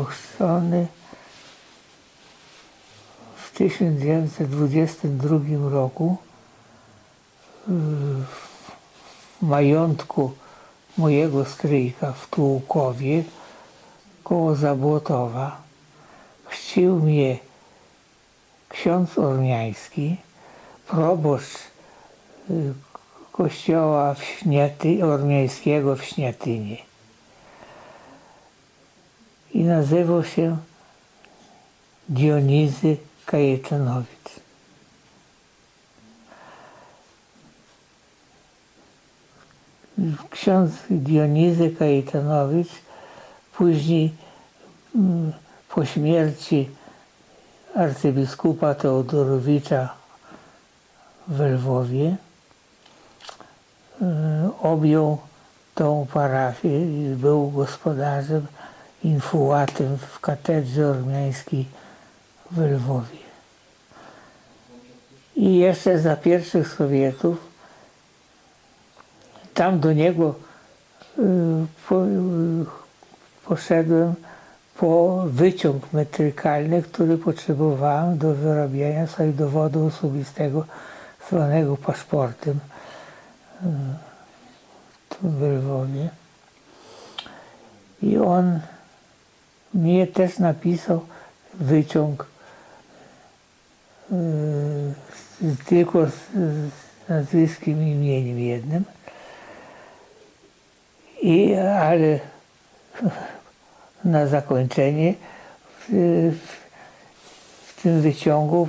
Ochrzczony w 1922 roku w majątku mojego stryjka w Tułukowie koło Zabłotowa. Chrzcił mnie ksiądz Ormiański, proboszcz y, kościoła w Śniaty, Ormiańskiego w Śniatynie. I nazywał się Dionizy Kajetanowicz. Ksiądz Dionizy Kajetanowicz później mm, po śmierci arcybiskupa Teodorowicza w Lwowie y, objął tą parafię i był gospodarzem, infułatem w katedrze ormiańskiej w Lwowie. I jeszcze za pierwszych Sowietów tam do niego y, po, y, poszedłem po wyciąg metrykalny, który potrzebowałem do wyrabiania sobie dowodu osobistego zwanego paszportem y, w Lwowie. I on mnie też napisał wyciąg y, z, tylko z, z nazwiskiem i imieniem jednym. I, ale na zakończenie w, w, tym wyciągu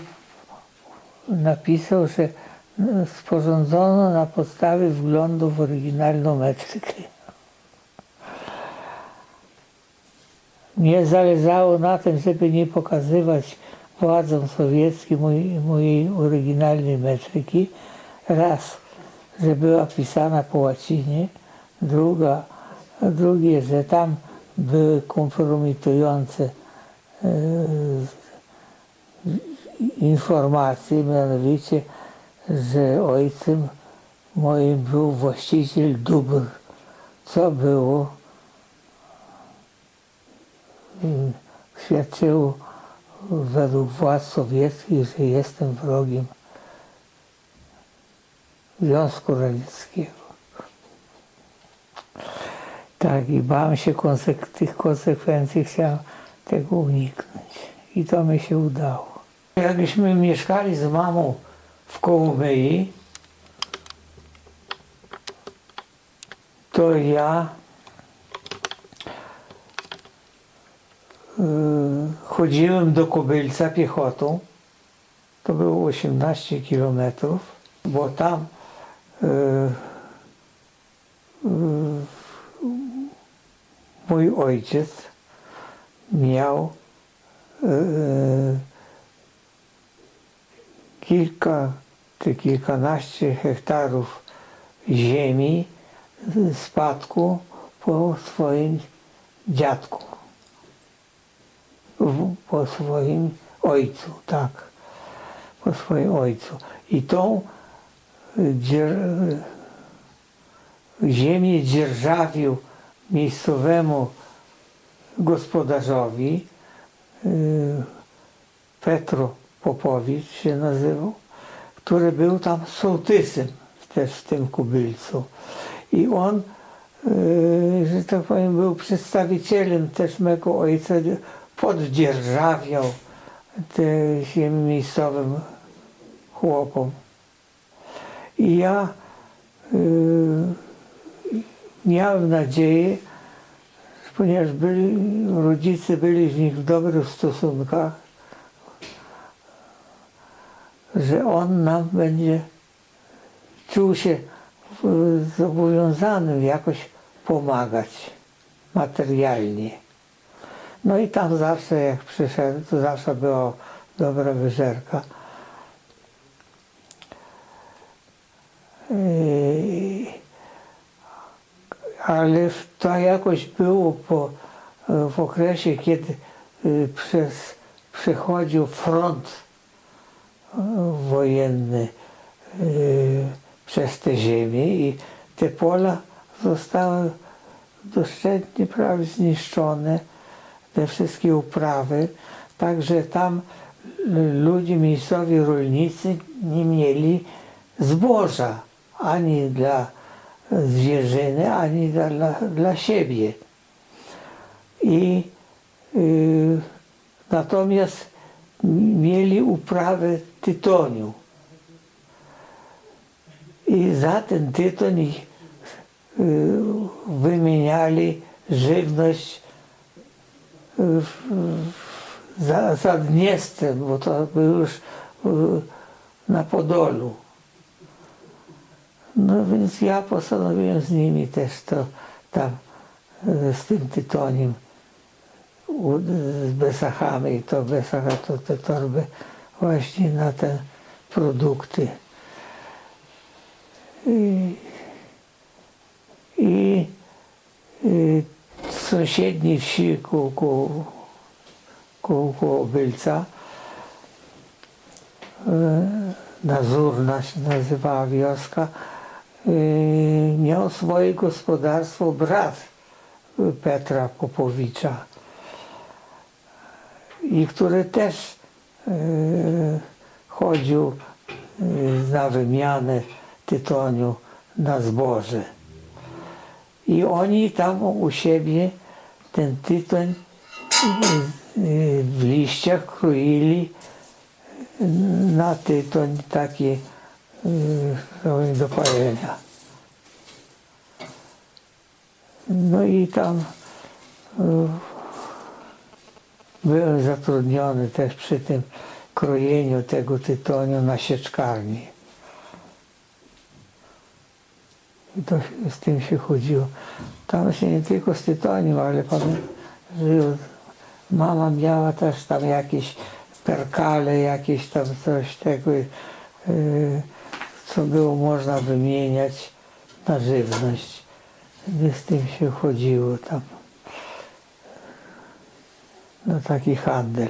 napisał, że no, sporządzono na podstawie wglądu w oryginalną metrykę. Mnie zależało na tym, żeby nie pokazywać władzom sowieckim mojej, mojej oryginalnej metryki. Raz, że była pisana po łacinie, druga, drugie, że tam były kompromitujące e, informacje, mianowicie, że ojcem moim był właściciel dóbr, co było świadczyło według władz sowieckich, że jestem wrogiem Związku Radzieckiego. Tak, i bałem się konsek- tych konsekwencji, chciałem tego uniknąć. I to mi się udało. Jakbyśmy mieszkali z mamą w Kołomyi, to ja chodziłem do Kobylca piechotą. To było 18 kilometrów, bo tam y, y, mój ojciec miał kilka czy kilkanaście hektarów ziemi spadku po swoim dziadku, po swoim ojcu, tak, po swoim ojcu. I tą e, dzier- ziemię dzierżawił miejscowemu gospodarzowi, y, Petro Popowicz się nazywał, który był tam sołtysem też w tym kubylcu. I on, y, że tak powiem, był przedstawicielem też mego ojca, poddzierżawiał te ziemi miejscowym chłopom. I ja y, miałem nadzieję, ponieważ byli, rodzice byli z nich w dobrych stosunkach, że on nam będzie czuł się w- zobowiązany jakoś pomagać materialnie. No i tam zawsze jak przyszedł, to zawsze była dobra wyżerka. Yy, ale to jakoś było po, w okresie, kiedy y, przez, przechodził front y, wojenny y, przez te ziemię i te pola zostały doszczętnie prawie zniszczone. Te wszystkie uprawy, także tam l- ludzie miejscowi rolnicy nie mieli zboża ani dla zwierzyny, ani dla, dla, siebie. I y, natomiast mieli uprawę tytoniu. I za ten tytoń y, wymieniali żywność y, za, za Dniestrem, bo to był już y, na Podolu. No więc ja postanowiłem z nimi też to tam y, z tym tytoniem z Besachami i to Besacha to te torby właśnie na te produkty. I, i y, w sąsiedniej wsi ku, ku, ku, ku Obylca. Y, Nazurna się nazywała wioska, y, miał swoje gospodarstwo brat Petra Popowicza. I który też y, chodził na wymianę tytoniu na zboże. I oni tam u siebie ten tytoń w liściach kroili na tytoń taki y, y, do palenia. No i tam y, byłem zatrudniony też przy tym krojeniu tego tytoniu na sieczkarni. I to z tym się chodziło. Tam się nie tylko z tytoniem, ale że mama miała też tam jakieś perkale, jakieś tam coś tego, yy, co było można wymieniać na żywność. Z tym się chodziło tam. Na taki handel.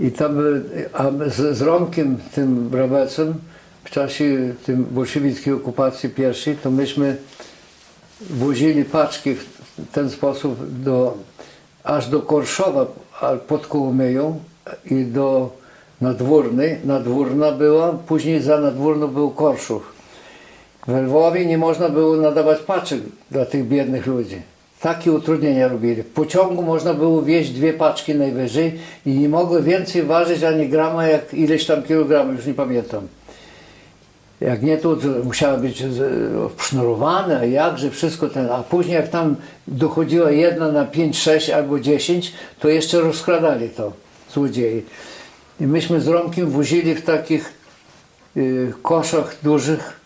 I tam, a z, z Romkiem, tym Brabecem, w czasie tym bolszewickiej okupacji pierwszej, to myśmy wozili paczki w ten sposób do, aż do Korszowa pod Kołomyją i do Nadwórnej. Nadwórna była, później za Nadwórną był Korszów. We Lwowie nie można było nadawać paczek dla tych biednych ludzi. Takie utrudnienia robili. W pociągu można było wieźć dwie paczki najwyżej i nie mogły więcej ważyć ani grama, jak ileś tam kilogramów, już nie pamiętam. Jak nie, to musiały być sznurowane, jakże wszystko ten. A później jak tam dochodziła jedna na 5, 6 albo 10, to jeszcze rozkradali to złodziei. I myśmy z Romkiem wozili w takich y, koszach dużych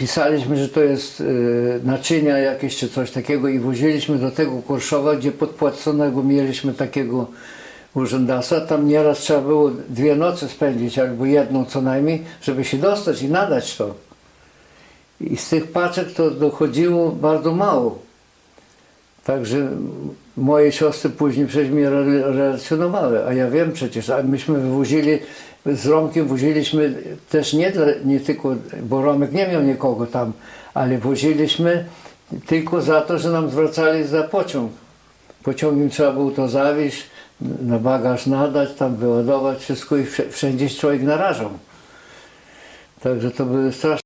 pisaliśmy, że to jest y, naczynia jakieś czy coś takiego i woziliśmy do tego Korszowa, gdzie podpłaconego mieliśmy takiego urzędasa. Tam nieraz trzeba było dwie noce spędzić, albo jedną co najmniej, żeby się dostać i nadać to. I z tych paczek to dochodziło bardzo mało. Także moje siostry później przecież mnie re- relacjonowały, a ja wiem przecież, a myśmy wywozili, z Romkiem woziliśmy też nie, dla, nie tylko, bo Romek nie miał nikogo tam, ale woziliśmy tylko za to, że nam zwracali za pociąg. Pociągiem trzeba było to zawieźć, na bagaż nadać, tam wyładować wszystko i wszędzie człowiek narażał. Także to były straszne